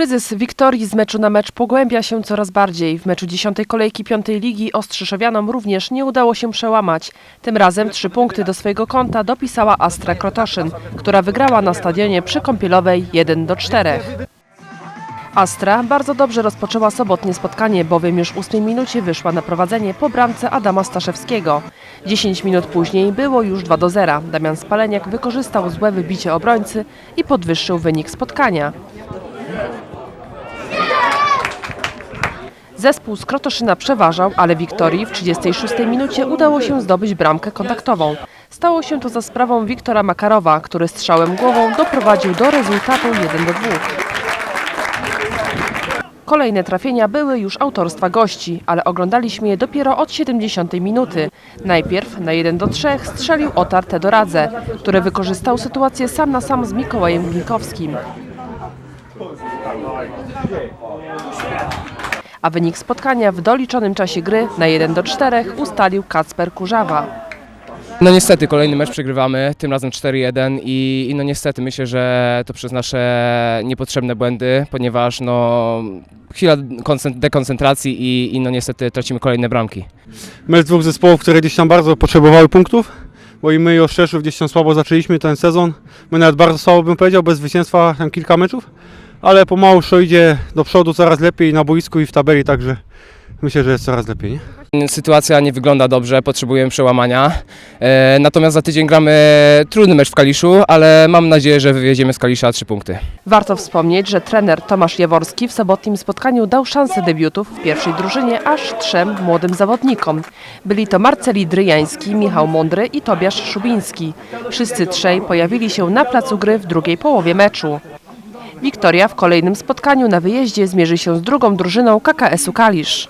Kryzys Wiktorii z meczu na mecz pogłębia się coraz bardziej. W meczu dziesiątej kolejki piątej ligi Ostrzyszowianom również nie udało się przełamać. Tym razem trzy punkty do swojego konta dopisała Astra Krotoszyn, która wygrała na stadionie przy Kąpielowej 1 do 4. Astra bardzo dobrze rozpoczęła sobotnie spotkanie, bowiem już w ósmej minucie wyszła na prowadzenie po bramce Adama Staszewskiego. 10 minut później było już 2 do 0. Damian Spaleniak wykorzystał złe wybicie obrońcy i podwyższył wynik spotkania. Zespół z Krotoszyna przeważał, ale Wiktorii w 36 minucie udało się zdobyć bramkę kontaktową. Stało się to za sprawą Wiktora Makarowa, który strzałem głową doprowadził do rezultatu 1 do 2. Kolejne trafienia były już autorstwa gości, ale oglądaliśmy je dopiero od 70 minuty. Najpierw na 1 do 3 strzelił Otar Tedoradze, który wykorzystał sytuację sam na sam z Mikołajem Glinkowskim. A wynik spotkania w doliczonym czasie gry na 1 do 4 ustalił Kacper Kurzawa. No niestety kolejny mecz przegrywamy, tym razem 4-1 i, i no niestety myślę, że to przez nasze niepotrzebne błędy, ponieważ no chwila koncent- dekoncentracji i, i no niestety tracimy kolejne bramki. mecz dwóch zespołów, które gdzieś tam bardzo potrzebowały punktów, bo i my i Oszczeszów gdzieś tam słabo zaczęliśmy ten sezon. My nawet bardzo słabo bym powiedział, bez zwycięstwa tam kilka meczów, ale pomału to idzie do przodu coraz lepiej na boisku i w tabeli, także myślę, że jest coraz lepiej. Nie? Sytuacja nie wygląda dobrze, potrzebujemy przełamania. E, natomiast za tydzień gramy trudny mecz w Kaliszu, ale mam nadzieję, że wywieziemy z Kalisza trzy punkty. Warto wspomnieć, że trener Tomasz Jaworski w sobotnim spotkaniu dał szansę debiutów w pierwszej drużynie aż trzem młodym zawodnikom. Byli to Marceli Dryjański, Michał Mądry i Tobiasz Szubiński. Wszyscy trzej pojawili się na placu gry w drugiej połowie meczu. Wiktoria w kolejnym spotkaniu na wyjeździe zmierzy się z drugą drużyną KKS-u Kalisz.